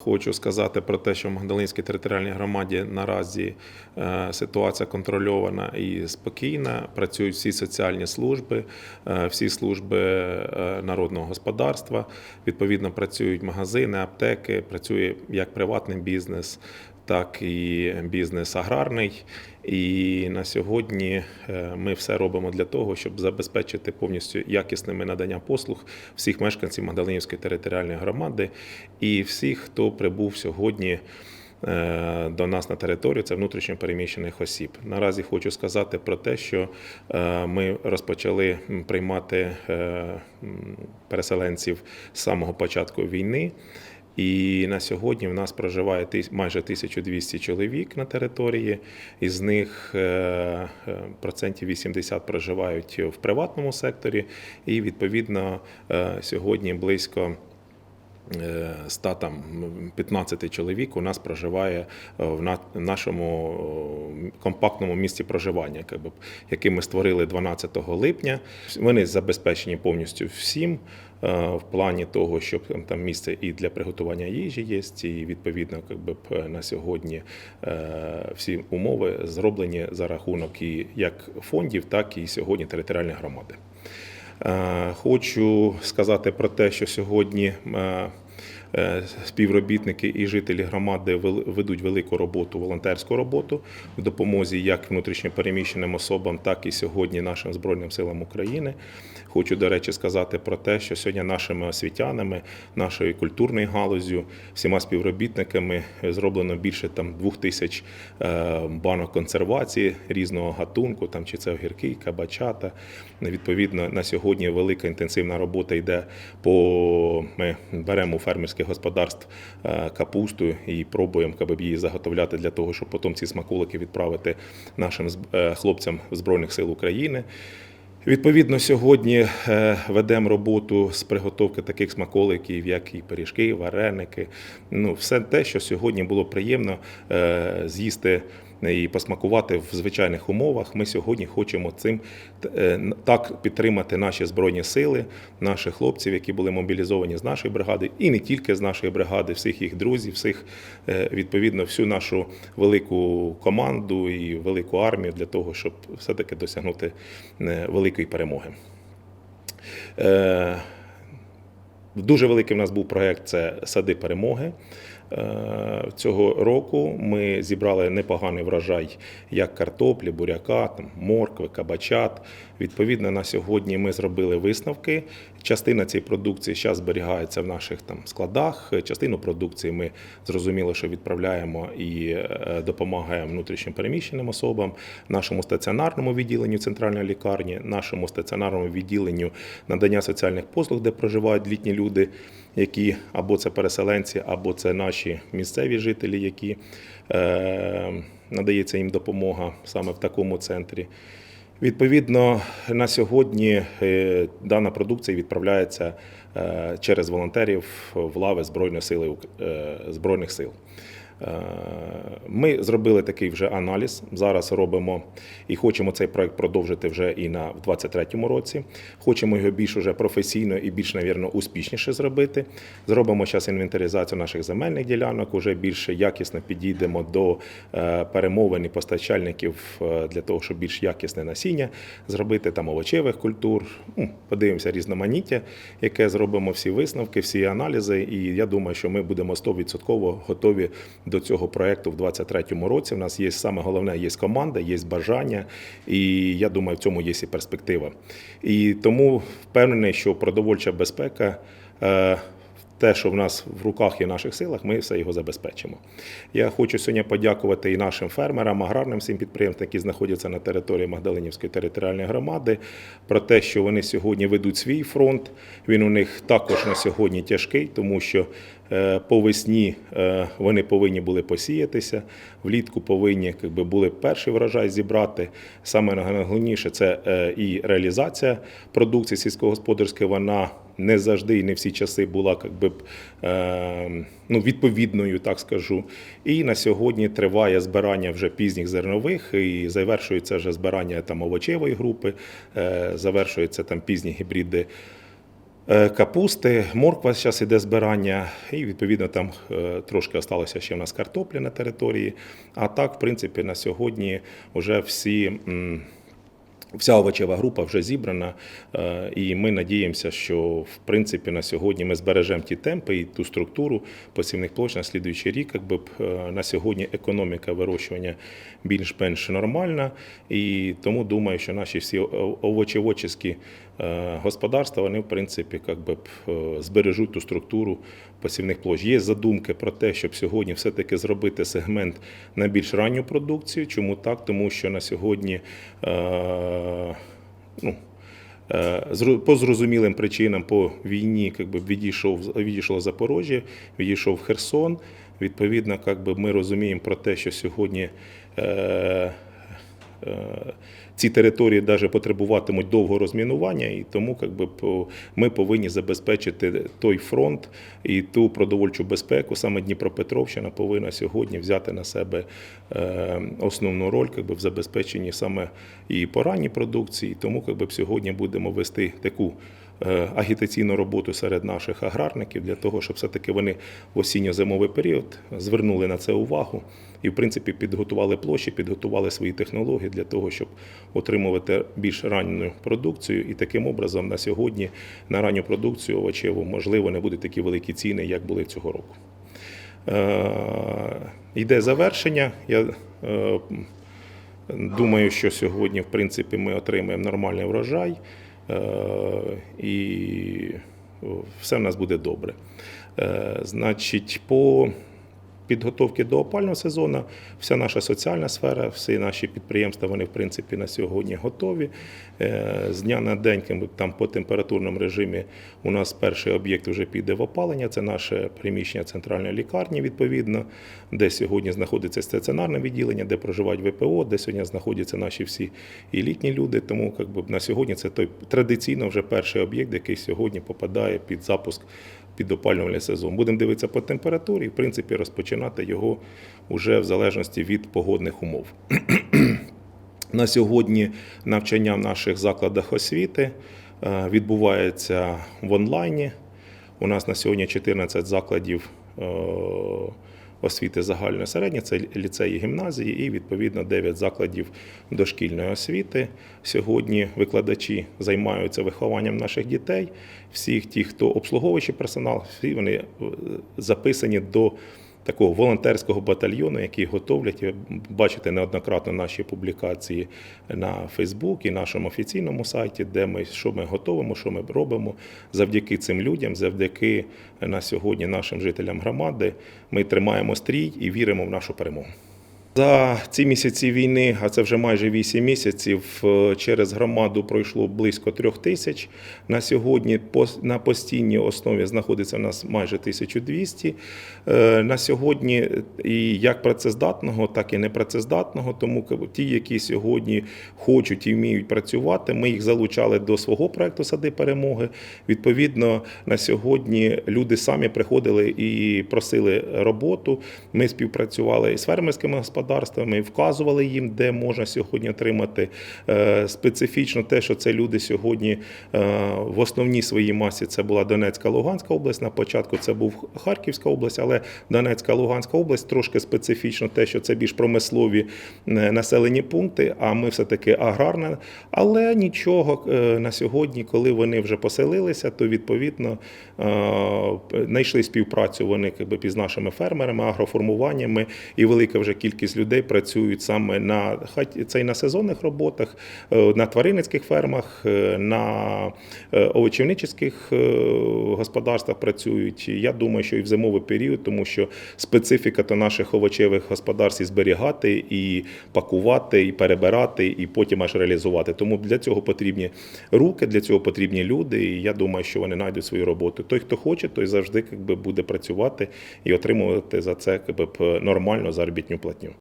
Хочу сказати про те, що в Магдалинській територіальній громаді наразі е, ситуація контрольована і спокійна. Працюють всі соціальні служби, е, всі служби е, народного господарства. Відповідно, працюють магазини, аптеки, працює як приватний бізнес, так і бізнес аграрний. І на сьогодні е, ми все робимо для того, щоб забезпечити повністю якісними надання послуг всіх мешканців Магдалинівської територіальної громади і всіх, хто прибув сьогодні. е, До нас на територію це внутрішньо переміщених осіб. Наразі хочу сказати про те, що е, ми розпочали приймати переселенців з самого початку війни. І на сьогодні в нас проживає майже 1200 чоловік на території. Із них е, е, процентів 80 проживають в приватному секторі, і відповідно е, сьогодні близько. Е, 100 там 15 чоловік у нас проживає е, в нашому е, компактному місці проживання, яке ми створили 12 липня. Вони забезпечені повністю всім в плані того, щоб там- місце і для приготування їжі є, і відповідно якби, на сьогодні всі умови зроблені за рахунок і як фондів, так і сьогодні територіальної громади. Е, Хочу сказати про те, що сьогодні е, співробітники і жителі громади ведуть велику роботу, волонтерську роботу в допомозі як внутрішньопереміщеним особам, так і сьогодні нашим Збройним силам України. Хочу, до речі, сказати про те, що сьогодні нашими освітянами, нашою культурною галузю, всіма співробітниками зроблено більше там двох тисяч е, банок консервації різного гатунку, там чи це огірки, кабачата. Відповідно, на сьогодні велика інтенсивна робота йде по ми беремо у фермерських господарств е, капусту і пробуємо якби, її заготовляти для того, щоб потім ці смаколики відправити нашим е, хлопцям Збройних сил України. Відповідно, сьогодні е, ведемо роботу з приготовки таких смаколиків, як і пиріжки, вареники. Ну, все те, що сьогодні було приємно з'їсти і посмакувати в звичайних умовах. Ми сьогодні хочемо цим е, так підтримати наші збройні сили, наших хлопців, які були мобілізовані з нашої бригади, і не тільки з нашої бригади, всіх їх друзів, всіх е, відповідно всю нашу велику команду і велику армію для того, щоб все-таки досягнути е, великої перемоги. Дуже великий в нас був проєкт це сади перемоги. Е, Цього року ми зібрали непоганий врожай як картоплі, буряка, там, моркви, кабачат. Відповідно, на сьогодні ми зробили висновки. Частина цієї продукції зараз зберігається в наших там складах. Частину продукції ми зрозуміло, що відправляємо і е, допомагаємо внутрішньо переміщеним особам, нашому стаціонарному відділенню центральної лікарні, нашому стаціонарному відділенню надання соціальних послуг, де проживають літні люди, які або це переселенці, або це наші місцеві жителі, які е, надається їм допомога саме в такому центрі. Відповідно, на сьогодні е, дана продукція відправляється е, через волонтерів в лави Збройних сил. Е, Ми зробили такий вже аналіз. Зараз робимо і хочемо цей проект продовжити вже і на в 23-му році. Хочемо його більш уже професійно і більш, навірно, успішніше зробити. Зробимо зараз інвентаризацію наших земельних ділянок, уже більш якісно підійдемо до е, перемовин і постачальників е, для того, щоб більш якісне насіння зробити там овочевих культур. Подивимося різноманіття, яке зробимо всі висновки, всі аналізи. І я думаю, що ми будемо 100% готові до цього проекту в 2023 році. У нас є саме головне, є команда, є бажання, і я думаю, в цьому є і перспектива. І тому впевнений, що продовольча безпека. Те, що в нас в руках і наших силах, ми все його забезпечимо. Я хочу сьогодні подякувати і нашим фермерам, аграрним всім підприємствам, які знаходяться на території Магдалинівської територіальної громади, про те, що вони сьогодні ведуть свій фронт. Він у них також на сьогодні тяжкий, тому що е, по весні е, вони повинні були посіятися, влітку повинні якби, були перший врожай зібрати. Саме найголовніше це е, і реалізація продукції сільськогосподарської. Вона не завжди і не всі часи була як би, е, ну, відповідною, так скажу. І на сьогодні триває збирання вже пізніх зернових, і завершується вже збирання там овочевої групи, е, завершується там пізні гібриди Е, Капусти, морква зараз іде збирання, і відповідно там е, трошки осталося ще в нас картоплі на території. А так, в принципі, на сьогодні вже всі. Вся овочева група вже зібрана, е, і ми надіємося, що в принципі на сьогодні ми збережемо ті темпи і ту структуру посівних площ на слідуючий рік. Якби е, на сьогодні економіка вирощування більш-менш нормальна, і тому думаю, що наші всі овочеводчі е, господарства вони в принципі як би б, е, збережуть ту структуру посівних площ. Є задумки про те, щоб сьогодні все-таки зробити сегмент на більш ранню продукцію. Чому так? Тому що на сьогодні. Ну, е, по зрозумілим причинам по війні як би, відійшов, відійшло Запорожжя, відійшов Херсон. Відповідно, як би, ми розуміємо про те, що сьогодні е, ці території навіть потребуватимуть довго розмінування, і тому якби, ми повинні забезпечити той фронт і ту продовольчу безпеку. Саме Дніпропетровщина повинна сьогодні взяти на себе е, основну роль якби, в забезпеченні саме і поранній продукції. Тому якби, сьогодні будемо вести таку е, агітаційну роботу серед наших аграрників для того, щоб все-таки вони в осінньо-зимовий період звернули на це увагу і, в принципі, підготували площі, підготували свої технології для того, щоб отримувати більш ранню продукцію. І таким образом на сьогодні на ранню продукцію овочеву можливо не будуть такі великі ціни, як були цього року. Е, Йде завершення. Я е, думаю, що сьогодні, в принципі, ми отримаємо нормальний врожай е, і все в нас буде добре. Е, Значить, по підготовки до опального сезону, вся наша соціальна сфера, всі наші підприємства, вони в принципі на сьогодні готові. Е, З дня на день, там по температурному режимі, у нас перший об'єкт вже піде в опалення. Це наше приміщення центральної лікарні, відповідно, де сьогодні знаходиться стаціонарне відділення, де проживають ВПО, де сьогодні знаходяться наші всі і літні люди. Тому якби, на сьогодні це той традиційно вже перший об'єкт, який сьогодні попадає під запуск під опалювальний сезон. Будемо дивитися по температурі і, в принципі, розпочинати його вже в залежності від погодних умов. На сьогодні навчання в наших закладах освіти е, відбувається в онлайні. У нас на сьогодні 14 закладів е, освіти загальної середньої, це ліцеї гімназії, і відповідно 9 закладів дошкільної освіти. Сьогодні викладачі займаються вихованням наших дітей. Всіх ті, хто обслуговуючий персонал, всі вони е, записані до такого волонтерського батальйону, який готовлять. Ви бачите неоднократно наші публікації на Фейсбук і нашому офіційному сайті, де ми що ми готовимо, що ми робимо. Завдяки цим людям, завдяки на сьогодні нашим жителям громади, ми тримаємо стрій і віримо в нашу перемогу. За ці місяці війни, а це вже майже 8 місяців, е, через громаду пройшло близько трьох тисяч. На сьогодні на постійній основі знаходиться у нас майже 1200. Е, На сьогодні і як працездатного, так і непрацездатного. Тому ті, які сьогодні хочуть і вміють працювати, ми їх залучали до свого проекту Сади перемоги. Відповідно, на сьогодні люди самі приходили і просили роботу. Ми співпрацювали із фермерськими господарствами, вказували їм, де можна сьогодні отримати Е, специфічно те, що це люди сьогодні е, в основній своїй масі це була Донецька, Луганська область. На початку це був Харківська область, але Донецька, Луганська область трошки специфічно те, що це більш промислові е, населені пункти. А ми все таки аграрна. Але нічого на сьогодні, коли вони вже поселилися, то відповідно знайшли співпрацю вони якби з нашими фермерами, агроформуваннями, і велика вже кількість людей працюють саме на це і на сезонних роботах, е, на тваринницьких фермах, е, на е, овочівничих господарствах працюють. Я думаю, що і в зимовий період, тому що специфіка то наших овочевих господарств і зберігати, і пакувати, і перебирати, і потім аж реалізувати. Тому для цього потрібні руки, для цього потрібні люди. І я думаю, що вони знайдуть свою роботу. Той, хто хоче, той завжди якби, буде працювати і отримувати за це якби, нормальну заробітну платню.